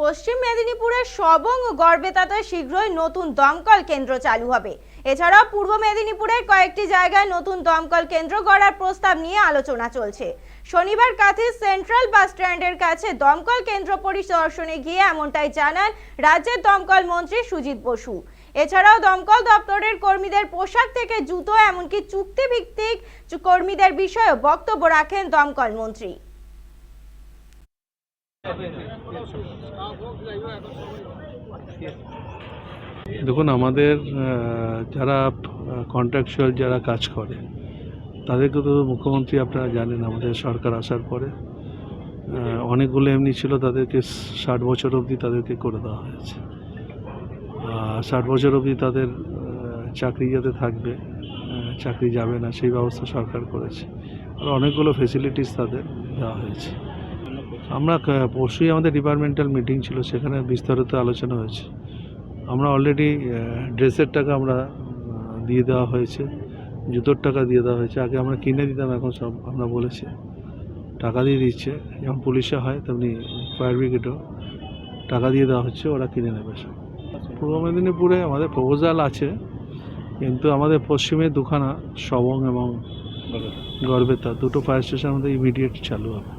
পশ্চিম মেদিনীপুরের সবং ও গড়বেতাতে শীঘ্রই নতুন দমকল কেন্দ্র চালু হবে। এছাড়াও পূর্ব মেদিনীপুরের কয়েকটি জায়গায় নতুন দমকল কেন্দ্র গড়ার প্রস্তাব নিয়ে আলোচনা চলছে। শনিবার কাথি সেন্ট্রাল বাস স্ট্যান্ডের কাছে দমকল কেন্দ্র পরিদর্শনে গিয়ে এমনটাই জানান রাজ্যের দমকল মন্ত্রী সুজিত বসু। এছাড়াও দমকল দপ্তরের কর্মীদের পোশাক থেকে জুতো, এমনকি চুক্তিভিত্তিক কর্মীদের বিষয়েও বক্তব্য রাখেন দমকল মন্ত্রী। দেখুন, আমাদের যারা কন্ট্রাকচুয়াল যারা কাজ করে, তাদেরকে তো মুখ্যমন্ত্রী আপনারা জানেন, আমাদের সরকার আসার পরে অনেকগুলো এমনি ছিল, তাদেরকে ষাট বছর অবধি তাদেরকে করে দেওয়া হয়েছে। ষাট বছর অবধি তাদের চাকরি যাতে থাকবে চাকরি যাবে না, সেই ব্যবস্থা সরকার করেছে। আর অনেকগুলো ফেসিলিটিস তাদের দেওয়া হয়েছে। আমরা পরশুই আমাদের ডিপার্টমেন্টাল মিটিং ছিল সেখানে বিস্তারিত আলোচনা হয়েছে। আমরা অলরেডি ড্রেসের টাকা আমরা দিয়ে দেওয়া হয়েছে জুতোর টাকা দিয়ে দেওয়া হয়েছে। আগে আমরা কিনে দিতাম এখন সব আমরা বলেছি। টাকা দিয়ে দিচ্ছে যেমন পুলিশে হয় তেমনি ফায়ার ব্রিগেডও টাকা দিয়ে দেওয়া হচ্ছে ওরা কিনে নেবে সব। পূর্ব মেদিনীপুরে আমাদের প্রপোজাল আছে কিন্তু আমাদের পশ্চিমে দুখানা সবং এবং গড়বেতা দুটো ফায়ার স্টেশন আমাদের ইমিডিয়েট চালু হবে।